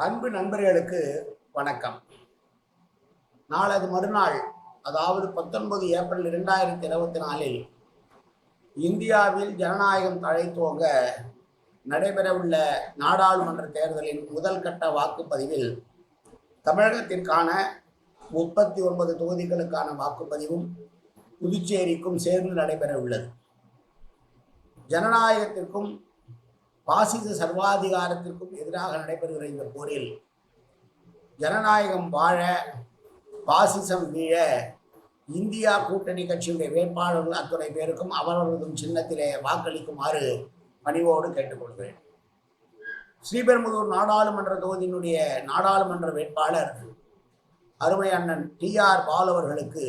அன்பு நண்பர்களுக்கு வணக்கம். நாளது மறுநாள் அதாவது பத்தொன்பது ஏப்ரல் இரண்டாயிரத்தி இருபத்தி நாலில் இந்தியாவில் ஜனநாயகம் தழைத்துவங்க நடைபெறவுள்ள நாடாளுமன்ற தேர்தலின் முதல் கட்ட வாக்குப்பதிவில் தமிழகத்திற்கான முப்பத்தி ஒன்பது தொகுதிகளுக்கான வாக்குப்பதிவும் புதுச்சேரிக்கும் சேர்ந்து நடைபெற உள்ளது ஜனநாயகத்திற்கும் பாசிச சர்வாதிகாரத்திற்கும் எதிராக நடைபெறுகிற இந்த போரில் ஜனநாயகம் வாழ பாசிசம் வீழ இந்தியா கூட்டணி கட்சியுடைய வேட்பாளர்கள் அத்துறை பேருக்கும் அவரவர்களும் சின்னத்திலே வாக்களிக்குமாறு பணிவோடு கேட்டுக்கொள்கிறேன். ஸ்ரீபெரும்புதூர் நாடாளுமன்ற தொகுதியினுடைய நாடாளுமன்ற வேட்பாளர் அருமை அண்ணன் டி ஆர் பால் அவர்களுக்கு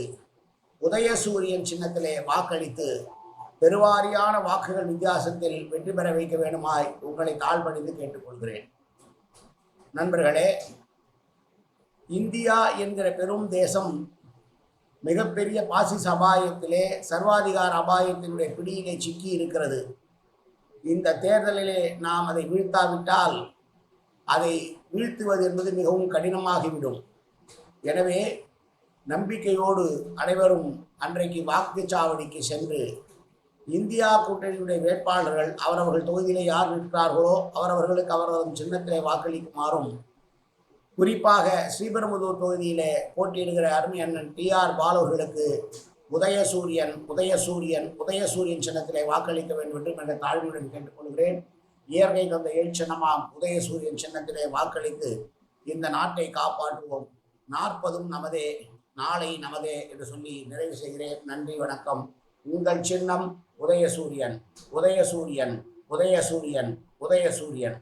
உதயசூரியன் சின்னத்திலே வாக்களித்து பெருவாரியான வாக்குகள் வித்தியாசத்தில் வெற்றி பெற வைக்க வேண்டுமாய் உங்களை தாழ்பணிந்து கேட்டுக்கொள்கிறேன். நண்பர்களே இந்தியா என்கிற பெரும் தேசம் மிகப்பெரிய பாசிச அபாயத்திலே சர்வாதிகார அபாயத்தினுடைய பிடியிலே சிக்கி இருக்கிறது. இந்த தேர்தலிலே நாம் அதை வீழ்த்தாவிட்டால் அதை வீழ்த்துவது என்பது மிகவும் கடினமாகிவிடும். எனவே நம்பிக்கையோடு அனைவரும் அன்றைக்கு வாக்குச்சாவடிக்கு சென்று இந்தியா கூட்டணியுடைய வேட்பாளர்கள் அவரவர்கள் தொகுதியிலே யார் நிற்கிறார்களோ அவரவர்களுக்கு அவரவரும் சின்னத்திலே வாக்களிக்குமாறும் குறிப்பாக ஸ்ரீபெரும்புதூர் தொகுதியிலே போட்டியிடுகிற அருமை அண்ணன் டி ஆர் பாலவர்களுக்கு உதயசூரியன் உதயசூரியன் உதயசூரியன் சின்னத்திலே வாக்களிக்க வேண்டும் என்று என்ற தாழ்மையுடன் கேட்டுக்கொள்கிறேன். இயற்கை தந்த எழுச்சின்னமாம் உதயசூரியன் சின்னத்திலே வாக்களித்து இந்த நாட்டை காப்பாற்றுவோம். நாற்பதும் நமதே நாளை நமதே என்று சொல்லி நிறைவு செய்கிறேன். நன்றி வணக்கம். உங்கள் சின்னம் உதயசூரியன் உதயசூரியன் உதயசூரியன் உதயசூரியன்.